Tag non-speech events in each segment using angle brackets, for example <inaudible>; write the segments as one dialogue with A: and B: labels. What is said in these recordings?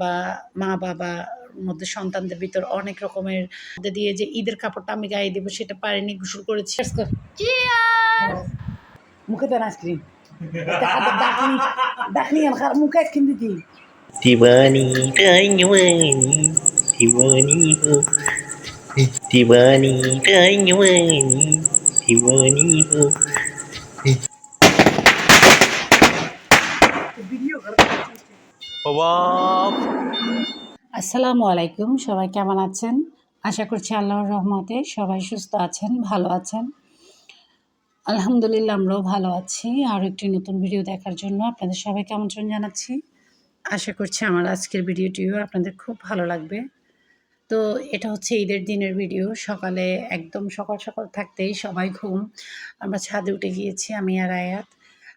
A: বা মা বাবা মধ্যে সন্তানদের ভিতর অনেক রকমের দিয়ে যে ঈদের কাপড়টা আমি গায়ে দেবো সেটা পারিনি গোসল করেছি। মুখে দেন আইসক্রিম। মুখে
B: দিবানি দিবানি দিবানি দিবানি
A: আসসালামু আলাইকুম, সবাই কেমন আছেন? আশা করছি আল্লাহর রহমতে সবাই সুস্থ আছেন, ভালো আছেন। আলহামদুলিল্লাহ, আমরাও ভালো আছি। আর একটি নতুন ভিডিও দেখার জন্য আপনাদের সবাইকে আমন্ত্রণ জানাচ্ছি। আশা করছি আমার আজকের ভিডিওটিও আপনাদের খুব ভালো লাগবে। তো এটা হচ্ছে ঈদের দিনের ভিডিও। সকালে একদম সকাল সকাল থাকতেই সবাই ঘুম। আমরা ছাদে উঠে গিয়েছি, আমি আর আয়াত।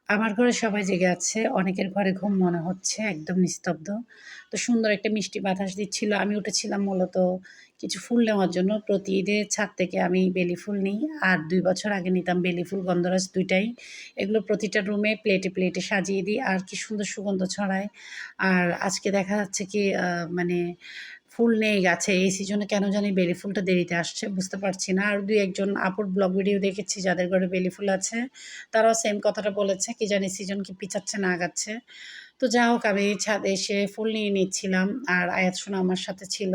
A: আমার ঘরে সবাই জেগে আছে। অনেকের ঘরে ঘুম মনে হচ্ছে, একদম নিস্তব্ধ। তো সুন্দর একটা মিষ্টি বাতাস দিচ্ছিল। আমি উঠেছিলাম মূলত কিছু ফুল নেওয়ার জন্য। প্রতি ঈদে ছাদ থেকে আমি বেলি ফুল নিই। আর দুই বছর আগে নিতাম বেলি ফুল, গন্ধরাজ দুইটাই। এগুলো প্রতিটা রুমে প্লেটে প্লেটে সাজিয়ে দিই। আর কি সুন্দর সুগন্ধ ছড়ায়। আর আজকে দেখা যাচ্ছে কি মানে ফুল নেই গাছে, এই সিজনে কেন জানি বেলি ফুলটা দেরিতে আসছে বুঝতে পারছি না। আর দুই একজন আপুর ব্লগ ভিডিও দেখেছি, যাদের ঘরে বেলি ফুল আছে, তারাও সেম কথাটা বলেছে, কি জানি সিজন কি পিছাচ্ছে না আগাচ্ছে। তো যা হোক, আমি ছাদে এসে ফুল নিয়ে নিচ্ছিলাম আর আয়াত সোনা আমার সাথে ছিল।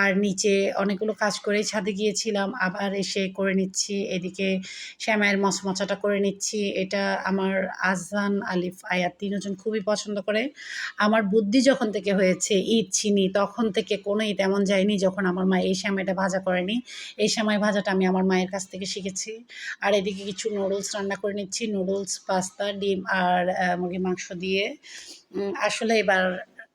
A: আর নিচে অনেকগুলো কাজ করেই ছাদে গিয়েছিলাম। আবার এসে করে নিচ্ছি, এদিকে শ্যামায়ের মশমচাটা করে নিচ্ছি। এটা আমার আজহান আলিফ আয়াত তিনজন খুবই পছন্দ করে। আমার বুদ্ধি যখন থেকে হয়েছে ঈদ, চিনি, তখন থেকে কোনো ঈদ এমন যায়নি যখন আমার মা এই শ্যামাইটা ভাজা করেনি। এই শ্যামাই ভাজাটা আমি আমার মায়ের কাছ থেকে শিখেছি। আর এদিকে কিছু নুডলস রান্না করে নিচ্ছি, নুডলস, পাস্তা, ডিম আর মুরগির মাংস দিয়ে। আসলে এবার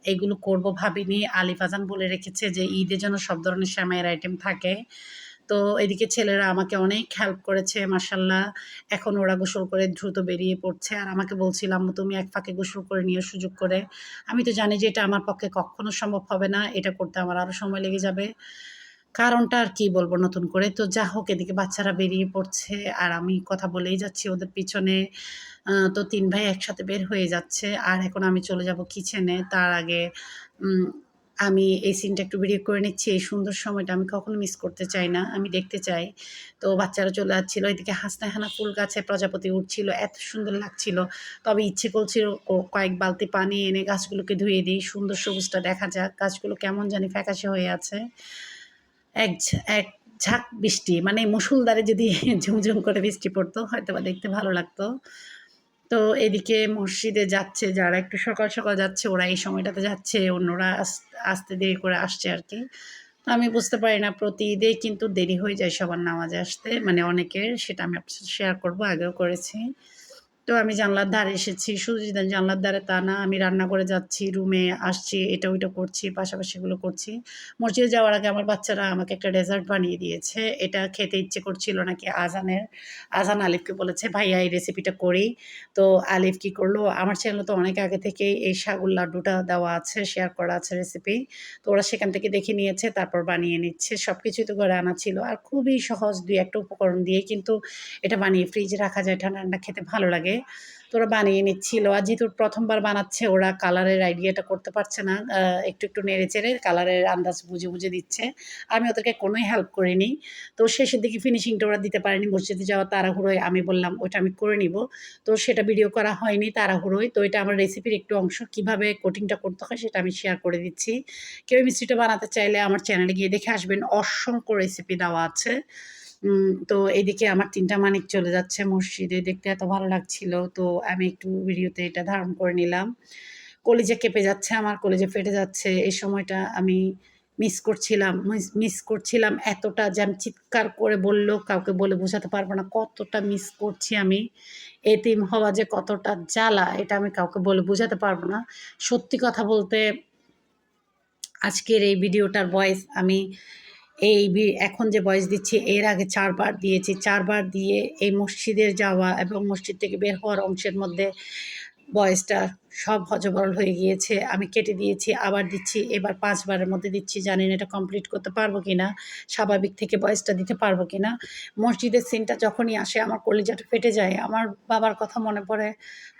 A: এগুলো করব ভাবিনি। আলিফ আজান বলে রেখেছে যে, ঈদে যেন সব ধরনের শ্যামাইয়ের আইটেম থাকে। তো এদিকে ছেলেরা আমাকে অনেক হেল্প করেছে মাসাল্লাহ এখন ওরা গোসল করে দ্রুত বেরিয়ে পড়ছে। আর আমাকে বলছিলাম তুমি এক ফাঁকে গোসল করে নিও সুযোগ করে। আমি তো জানি যে এটা আমার পক্ষে কখনো সম্ভব হবে না। এটা করতে আমার আরও সময় লেগে যাবে। কারণটা আর কি বলব নতুন করে? তো যা হোক, এদিকে বাচ্চারা বেরিয়ে পড়ছে আর আমি কথা বলেই যাচ্ছি ওদের পিছনে। তো তিন ভাই একসাথে বের হয়ে যাচ্ছে আর এখন আমি চলে যাব কিচেনে তার আগে আমি এই সিনটা একটু ভিডিও করে নিচ্ছি। এই সুন্দর সময়টা আমি কখনো মিস করতে চাই না, আমি দেখতে চাই। তো বাচ্চারা চলে যাচ্ছিল, এদিকে হাসনা হানা ফুল গাছে প্রজাপতি উঠছিল এত সুন্দর লাগছিল। তবে ইচ্ছে করছিল কয়েক বালতি পানি এনে গাছগুলোকে ধুয়ে দিই। সুন্দর সবুজটা দেখা যাক, গাছগুলো কেমন জানি ফ্যাকাশে হয়ে আছে। এক এক ঝাঁক বৃষ্টি মানে মুসুলধারে যদি <laughs> ঝুমঝুম করে বৃষ্টি পড়তো হয়তো বা দেখতে ভালো লাগতো। তো এদিকে মসজিদে যাচ্ছে, যারা একটু সকাল সকাল যাচ্ছে, ওরা এই সময়টাতে যাচ্ছে, অন্যরা আস- আসতে দেরি করে আসছে আর কি। তো আমি বুঝতে পারি না প্রতি ঈদেই কিন্তু দেরি হয়ে যায় সবার নামাজে আসতে মানে অনেকের, সেটা আমি শেয়ার করব, আগেও করেছি। তো আমি জানলার ধারে এসেছি শুধু জানলার ধারে, তা না, আমি রান্না করে যাচ্ছি, রুমে আসছি, এটা ওইটা করছি, পাশাপাশি এগুলো করছি। মসজিদে যাওয়ার আগে আমার বাচ্চারা আমাকে একটা ডেজার্ট বানিয়ে দিয়েছে, এটা খেতে ইচ্ছে করছিল নাকি আজানের, আজান আলিফকে বলেছে, ভাইয়া, এই রেসিপিটা করি। তো আলিফ কি করল, আমার চ্যানেলে তো অনেক আগে থেকেই এই সাগুর লাড্ডুটা দেওয়া আছে শেয়ার করা আছে রেসিপি তো ওরা সেখান থেকে দেখে নিয়েছে, তারপর বানিয়ে নিচ্ছে সব কিছুই তো ঘরে আনা ছিল। আর খুবই সহজ দুই একটা উপকরণ দিয়ে কিন্তু এটা বানিয়ে ফ্রিজে রাখা যায়, ঠান্ডা ঠান্ডা খেতে ভালো লাগে। তো ওরা বানিয়ে নিচ্ছিল। আর যেহেতু প্রথমবার বানাচ্ছে ওরা, কালারের আইডিয়াটা করতে পারছে না। একটু একটু নেড়ে চেড়ে কালারের আন্দাজ বুঝে বুঝে দিচ্ছে। আমি ওদেরকে কোনোই হেল্প করিনি। তো শেষের দিকে ফিনিশিংটা ওরা দিতে পারেনি। মসজিদে যাওয়া তাড়াহুড়োয় আমি বললাম ওটা আমি করে নিব। তো সেটা ভিডিও করা হয়নি তাড়াহুড়োয়। তো এটা আমার রেসিপির একটু অংশ। কীভাবে কোটিংটা করতে হয় সেটা আমি শেয়ার করে দিচ্ছি। কেউ মিষ্টিটা বানাতে চাইলে আমার চ্যানেলে গিয়ে দেখে আসবেন। অসংখ্য রেসিপি দেওয়া আছে। তো এদিকে আমার তিনটা মানিক চলে যাচ্ছে মসজিদে। দেখতে এত ভালো লাগছিল, তো আমি একটু ভিডিওতে এটা ধারণ করে নিলাম। কলেজে কেঁপে যাচ্ছে আমার, কলেজে ফেটে যাচ্ছে। এই সময়টা আমি মিস করছিলাম মিস করছিলাম এতটা যে আমি চিৎকার করে বললেও কাউকে বলে বোঝাতে পারব না, কতটা মিস করছি আমি। এতিম হওয়া যে কতটা জ্বালা, এটা আমি কাউকে বলে বোঝাতে পারব না। সত্যি কথা বলতে, আজকের এই ভিডিওটার ভয়েস আমি এই এখন যে বয়স দিচ্ছি, এর আগে চারবার দিয়েছি। চারবার দিয়ে এই মসজিদের যাওয়া এবং মসজিদ থেকে বের হওয়ার অংশের মধ্যে ভয়েসটা সব হজবরল হয়ে গিয়েছে, আমি কেটে দিয়েছি, আবার দিচ্ছি, এবার পাঁচবারের মধ্যে দিচ্ছি, জানি না এটা কমপ্লিট করতে পারব কি না স্বাভাবিক থেকে বয়সটা দিতে পারব কি না মসজিদের সিনটা যখনই আসে, আমার কলিজাটা ফেটে যায়, আমার বাবার কথা মনে পড়ে,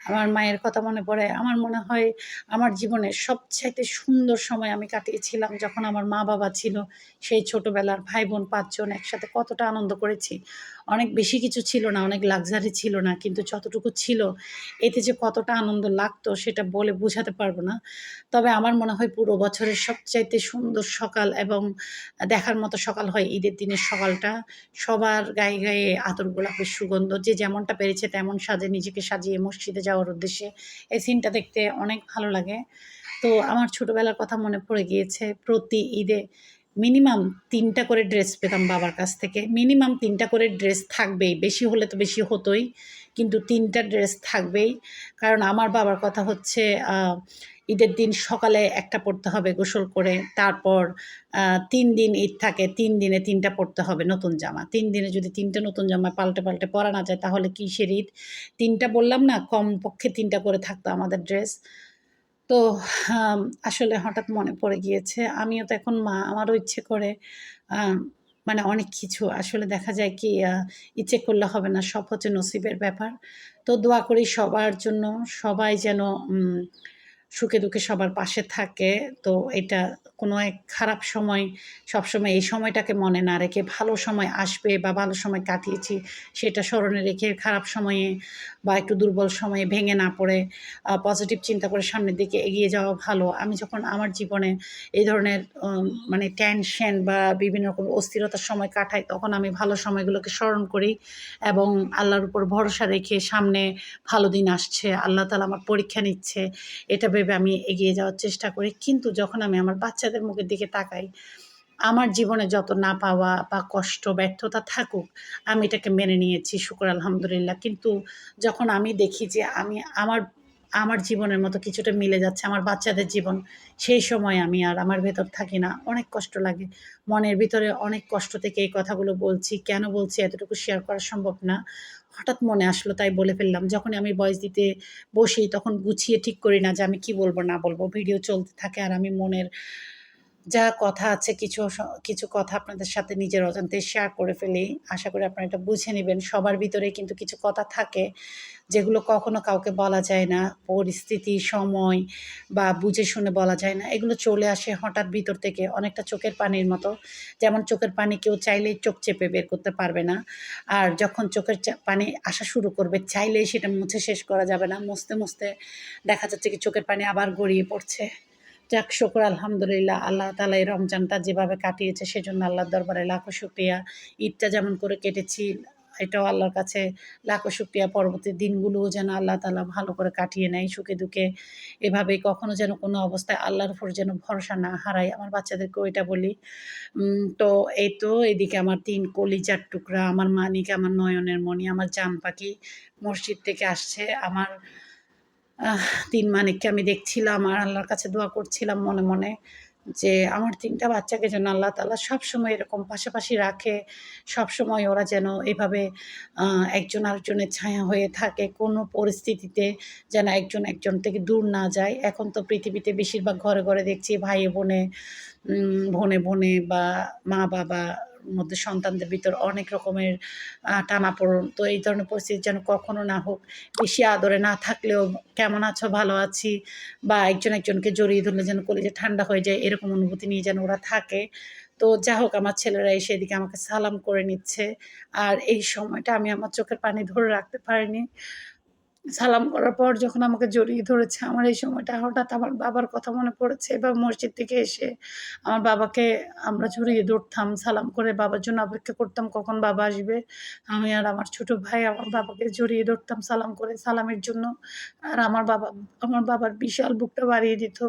A: আমার মায়ের কথা মনে পড়ে, আমার মনে হয় আমার জীবনের সবচাইতে সুন্দর সময় আমি কাটিয়েছিলাম যখন আমার মা বাবা ছিল, সেই ছোটোবেলার ভাই বোন পাঁচজন একসাথে কতটা আনন্দ করেছি। অনেক বেশি কিছু ছিল না, অনেক লাক্সারি ছিল না, কিন্তু যতটুকু ছিল, এতে যে কতটা আনন্দ লাগতো সেটা বলে বোঝাতে পারব না। তবে আমার মনে হয় পুরো বছরের সবচাইতে সুন্দর সকাল এবং দেখার মতো সকাল হয় ঈদের দিনের সকালটা। সবার গায়ে গায়ে আতর গোলাপের সুগন্ধ, যে যেমনটা পেরেছে তেমন সাজে, নিজেকে সাজিয়ে মসজিদে যাওয়ার উদ্দেশ্যে। এই সিনটা দেখতে অনেক ভালো লাগে। তো আমার ছোটোবেলার কথা মনে পড়ে গিয়েছে, প্রতি ঈদে মিনিমাম তিনটা করে ড্রেস পেতাম বাবার কাছ থেকে। মিনিমাম তিনটা করে ড্রেস থাকবেই, বেশি হলে তো বেশি হতোই। কিন্তু তিনটা ড্রেস থাকবেই। কারণ আমার বাবার কথা হচ্ছে ঈদের দিন সকালে একটা পড়তে হবে গোসল করে, তারপর তিন দিন ঈদ থাকে, তিন দিনে তিনটা পড়তে হবে নতুন জামা। তিন দিনে যদি তিনটা নতুন জামা পাল্টে পাল্টে পরা না যায়, তাহলে কিসের ঈদ? তিনটা বললাম না কম পক্ষে তিনটা করে থাকতো আমাদের ড্রেস তো আসলে হঠাৎ মনে পড়ে গিয়েছে, আমিও তো এখন মা, আমারও ইচ্ছে করে মানে অনেক কিছু। আসলে দেখা যায় কি ইচ্ছে করলে হবে না, সব হচ্ছে নসিবের ব্যাপার। তো দোয়া করি সবার জন্য, সবাই যেন সুখে দুঃখে সবার পাশে থাকে। তো এটা কোনো এক খারাপ সময় সবসময় এই সময়টাকে মনে না রেখে ভালো সময় আসবে বা ভালো সময় কাটিয়েছি সেটা স্মরণে রেখে খারাপ সময়ে বা একটু দুর্বল সময়ে ভেঙে না পড়ে পজিটিভ চিন্তা করে সামনের দিকে এগিয়ে যাওয়া ভালো। আমি যখন আমার জীবনে এই ধরনের মানে টেনশন বা বিভিন্ন রকম অস্থিরতার সময় কাটাই, তখন আমি ভালো সময়গুলোকে স্মরণ করি এবং আল্লাহর উপর ভরসা রেখে সামনে ভালো দিন আসছে, আল্লাহ তালা আমার পরীক্ষা নিচ্ছে। এটা ভেবে আমি এগিয়ে যাওয়ার চেষ্টা করি। কিন্তু যখন আমি আমার বাচ্চাদের মুখের দিকে তাকাই, আমার জীবনে যত না পাওয়া বা কষ্ট, ব্যর্থতা থাকুক, আমি এটাকে মেনে নিয়েছি, শুকর আলহামদুলিল্লাহ। কিন্তু যখন আমি দেখি যে আমি আমার আমার জীবনের মতো কিছুটা মিলে যাচ্ছে, আমার বাচ্চাদের জীবন, সেই সময় আমি আর আমার ভেতর থাকি না। অনেক কষ্ট লাগে। মনের ভিতরে অনেক কষ্ট থেকে এই কথাগুলো বলছি। কেন বলছি? এতটুকু শেয়ার করা সম্ভব না। হঠাৎ মনে আসলো, তাই বলে ফেললাম। যখন আমি ভয়েস দিতে বসি, তখন গুছিয়ে ঠিক করি না যে আমি কি বলব, না বলব। ভিডিও চলতে থাকে আর আমি মনের যা কথা আছে কিছু কিছু কথা আপনাদের সাথে নিজের অজান্তে শেয়ার করে ফেলি। আশা করি আপনারা এটা বুঝে নেবেন। সবার ভিতরে কিন্তু কিছু কথা থাকে যেগুলো কখনো কাউকে বলা যায় না। পরিস্থিতি, সময় বা বুঝে শুনে বলা যায় না। এগুলো চলে আসে হঠাৎ ভিতর থেকে অনেকটা চোখের পানির মতো। যেমন চোখের পানি কেউ চাইলেই চোখ চেপে বের করতে পারবে না। আর যখন চোখের পানি আসা শুরু করবে, চাইলেই সেটা মুছে শেষ করা যাবে না। মুছতে মুছতে দেখা যাচ্ছে কি চোখের পানি আবার গড়িয়ে পড়ছে। যাক, শুক্র, আলহামদুলিল্লাহ। আল্লাহ তালা এই রমজানটা যেভাবে কাটিয়েছে, সেজন্য আল্লাহর দরবারে লাখো শুক্রিয়া। ঈদটা যেমন করে কেটেছি, এটাও আল্লাহর কাছে লাখো শুক্রিয়া। পরবর্তী দিনগুলোও যেন আল্লাহ তালা ভালো করে কাটিয়ে নেয় সুখে দুঃখে। এভাবে কখনো যেন কোনো অবস্থায় আল্লাহর উপর যেন ভরসা না হারাই আমার বাচ্চাদেরকেও এটা বলি। তো এই তো এদিকে আমার তিন কলিজার টুকরা, আমার মানিক, আমার নয়নের মণি, আমার জাম পাখি মসজিদ থেকে আসছে। আমার তিন মানিককে আমি দেখছিলাম আর আল্লাহর কাছে দোয়া করছিলাম মনে মনে যে আমার তিনটা বাচ্চাকে যেন আল্লাহ তালা সবসময় এরকম পাশাপাশি রাখে, সবসময় ওরা যেন এভাবে একজন আরেকজনের ছায়া হয়ে থাকে, কোনো পরিস্থিতিতে যেন একজন একজন থেকে দূর না যায়। এখন তো পৃথিবীতে বেশিরভাগ ঘরে ঘরে দেখছি ভাই বোনে বোনে বোনে বা মা বাবা মধ্যে সন্তানদের ভিতর অনেক রকমের টানাপোড়েন। তো এই ধরনের পরিস্থিতি যেন কখনো না হোক, বেশি আদরে না থাকলেও কেমন আছো, ভালো আছি? বা একজন একজনকে জড়িয়ে ধরলে যেন কলেজে ঠান্ডা হয়ে যায়, এরকম অনুভূতি নিয়ে যেন ওরা থাকে। তো যা হোক, আমার ছেলেরা এসে এদিকে আমাকে সালাম করে নিচ্ছে। আর এই সময়টা আমি আমার চোখের পানি ধরে রাখতে পারিনি। সালাম করার পর যখন আমাকে জড়িয়ে ধরেছে আমার এই সময়টা, হঠাৎ আমার বাবার কথা মনে পড়েছে। এবার মসজিদ থেকে এসে আমার বাবাকে আমরা জড়িয়ে ধরতাম, সালাম করে বাবার জন্য অপেক্ষা করতাম, কখন বাবা আসবে? আমি আর আমার ছোট ভাই আমার বাবাকে জড়িয়ে ধরতাম, সালাম করে সালামের জন্য। আর আমার বাবা, আমার বাবার বিশাল বুকটা বাড়িয়ে দিত।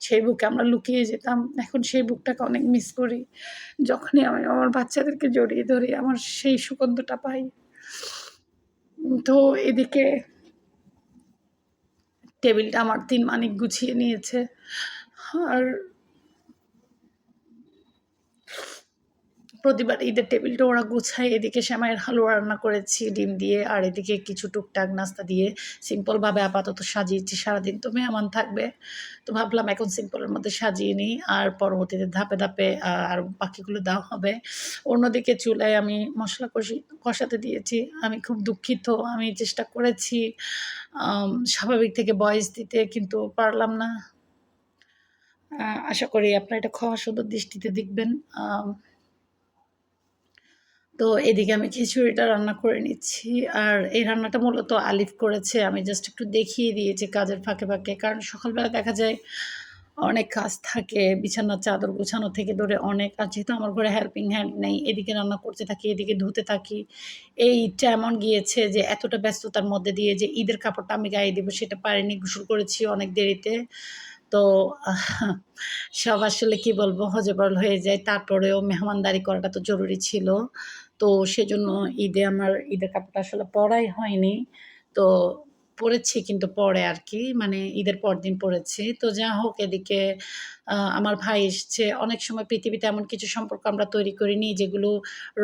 A: সেই বুকে আমরা লুকিয়ে যেতাম। এখন সেই বুকটাকে অনেক মিস করি। যখনই আমি আমার বাচ্চাদেরকে জড়িয়ে ধরি, আমার সেই সুগন্ধটা পাই। তো এদিকে টেবিলটা আমার তিন মানিক গুছিয়ে নিয়েছে। আর প্রতিবার ঈদের টেবিলটা ওরা গুছায়, এদিকে শ্যামাইয়ের হালুয়া রান্না করেছি, ডিম দিয়ে, আর এদিকে কিছু টুকটাক নাস্তা দিয়ে সিম্পলভাবে আপাতত সাজিয়েছি সারাদিন। তো মেহমান থাকবে, তো ভাবলাম এখন সিম্পলের মধ্যে সাজিয়ে নিই, আর পরবর্তীতে ধাপে ধাপে আর বাকিগুলো দেওয়া হবে। অন্যদিকে চুলায় আমি মশলা কষি, কষাতে দিয়েছি, আমি খুব দুঃখিত, আমি চেষ্টা করেছি স্বাভাবিক থেকে বয়স দিতে, কিন্তু পারলাম না। আশা করি আপনারা এটা ক্ষমা সুন্দর দৃষ্টিতে দেখবেন। তো এদিকে আমি খিচুড়িটা রান্না করে নিচ্ছি। আর এই রান্নাটা মূলত আলিফ করেছে। আমি জাস্ট একটু দেখিয়ে দিয়েছি কাজের ফাঁকে ফাঁকে। কারণ সকালবেলা দেখা যায় অনেক কাজ থাকে, বিছানার চাদর গোছানো থেকে ধরে অনেক। আর যেহেতু আমার ঘরে হেল্পিং হ্যান্ড নেই, এদিকে রান্না করতে থাকি, এদিকে ধুতে থাকি। এই এমন গিয়েছে যে এতটা ব্যস্ততার মধ্যে দিয়ে যে ঈদের কাপড়টা আমি গায়ে দেবো, সেটা পারিনি, গোসল করেছি অনেক দেরিতে। তো সব আসলে কি বলব, হজবরল হয়ে যায়। তারপরেও মেহমানদারি করাটা তো জরুরি ছিল। তো সেজন্য ঈদে আমার ঈদের কাপড়টা আসলে পরাই হয়নি। তো পরেছি কিন্তু পরে আর কি মানে ঈদের পর দিন পরেছি। তো যা হোক, এদিকে আমার ভাই এসছে। অনেক সময় পৃথিবীতে এমন কিছু সম্পর্ক আমরা তৈরি করিনি যেগুলো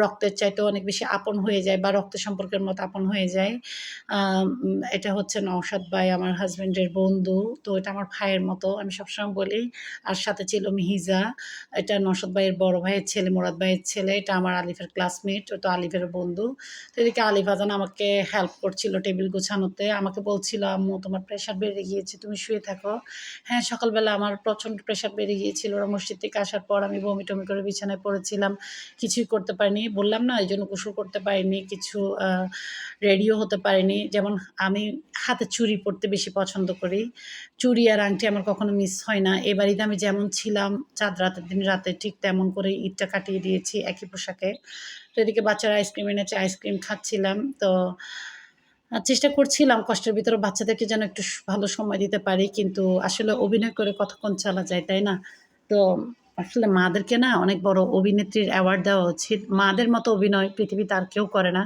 A: রক্তের চাইতে অনেক বেশি আপন হয়ে যায় বা রক্ত সম্পর্কের মতো আপন হয়ে যায়। এটা হচ্ছে নওশাদ ভাই, আমার হাজব্যান্ডের বন্ধু। তো এটা আমার ভাইয়ের মতো, আমি সবসময় বলি। আর সাথে ছিল মিহিজা। এটা নওশাদ ভাইয়ের বড় ভাইয়ের ছেলে, মোরাদ ভাইয়ের ছেলে। এটা আমার আলিফের ক্লাসমেট ওটা আলিফের বন্ধু। তো এদিকে আলিফ আজান আমাকে হেল্প করছিল টেবিল গোছানোতে। আমাকে বলছিল, আম্মু, তোমার প্রেশার বেড়ে গিয়েছে, তুমি শুয়ে থাকো। হ্যাঁ সকালবেলা আমার প্রচণ্ড প্রেশার বেড়ে গিয়েছিল ওরা মসজিদ থেকে আসার পর আমি বমি টমি করে বিছানায় পড়েছিলাম। কিছুই করতে পারিনি। বললাম না, এই জন্য গোসল করতে পারিনি। কিছু রেডিও হতে পারিনি। যেমন আমি হাতে চুড়ি পরতে বেশি পছন্দ করি। চুড়ি আর আংটি আমার কখনো মিস হয় না। এবার ঈদে আমি যেমন ছিলাম, চাঁদ রাতের দিন রাতে ঠিক তেমন করে ঈদটা কাটিয়ে দিয়েছি একই পোশাকে। তো এদিকে বাচ্চারা আইসক্রিম এনেছে আইসক্রিম খাচ্ছিলাম। তো চেষ্টা করছিলাম কষ্টের ভিতরে বাচ্চাদেরকে যেন একটু ভালো সময় দিতে পারি, কিন্তু আসলে অভিনয় করে কতক্ষণ চালা যায়, তাই না? তো আসলে মাদেরকে না অনেক বড় অভিনেত্রীর অ্যাওয়ার্ড দেওয়া উচিত। মাদের মতো অভিনয় পৃথিবীতে আর কেউ করে না।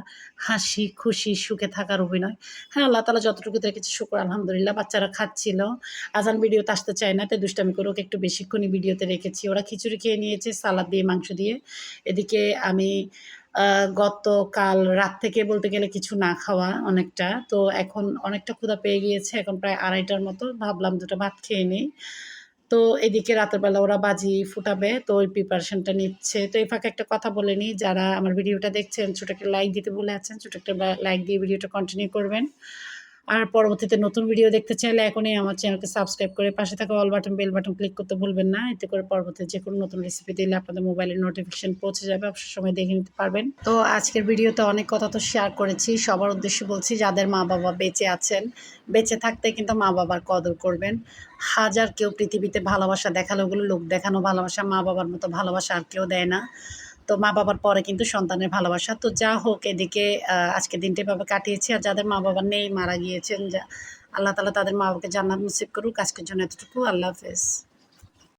A: হাসি, খুশি, সুখে থাকার অভিনয়। হ্যাঁ আল্লাহ তালা যতটুকু দেখেছে শুক্র, আলহামদুলিল্লাহ। বাচ্চারা খাচ্ছিল। আজান ভিডিওতে আসতে চায় না, তাই দুষ্টামি করে ওকে একটু বেশিক্ষণই ভিডিওতে রেখেছি। ওরা খিচুড়ি খেয়ে নিয়েছে, সালাদ দিয়ে, মাংস দিয়ে। এদিকে আমি গতকাল রাত থেকে বলতে গেলে কিছু না খাওয়া অনেকটা। তো এখন অনেকটা ক্ষুধা পেয়ে গিয়েছে। এখন প্রায় আড়াইটার মতো ভাবলাম দুটো ভাত খেয়ে নিই। তো এদিকে রাতের বেলা ওরা বাজি ফুটাবে, তো ওই প্রিপারেশনটা নিচ্ছে। তো এই ফাঁকে একটা কথা বলে নিই, যারা আমার ভিডিওটা দেখছেন, ছোটো একটা লাইক দিতে বলে আছেন, ছোটো একটা লাইক দিয়ে ভিডিওটা কন্টিনিউ করবেন। আর পরবর্তীতে নতুন ভিডিও দেখতে চাইলে এখনই আমার চ্যানেলকে সাবস্ক্রাইব করে পাশে থাকা all button bell button click করতে ভুলবেন না। এতে করে পরবর্তীতে যে কোনো নতুন রেসিপি দিলে আপনাদের মোবাইলের নোটিফিকেশন পৌঁছে যাবে। অবসর সময় দেখে নিতে পারবেন। তো আজকের ভিডিওতে অনেক কথা তো শেয়ার করেছি। সবার উদ্দেশ্যে বলছি, যাদের মা বাবা বেঁচে আছেন, বেঁচে থাকতে কিন্তু মা বাবার কদর করবেন। হাজার কেউ পৃথিবীতে ভালোবাসা দেখালে ওগুলো লোক দেখানো ভালোবাসা, মা বাবার মতো ভালোবাসা আর কেউ দেয় না। তো মা বাবার পরে কিন্তু সন্তানের ভালোবাসা। তো যা হোক এদিকে আজকে দিনটা এভাবে কাটিয়েছি আর যাদের মা বাবা নেই, মারা গিয়েছেন, যা আল্লাহ তালা তাদের মা বাবাকে জান্নাত নসিব করুক। আজকের জন্য এতটুকু। আল্লাহ হাফেজ।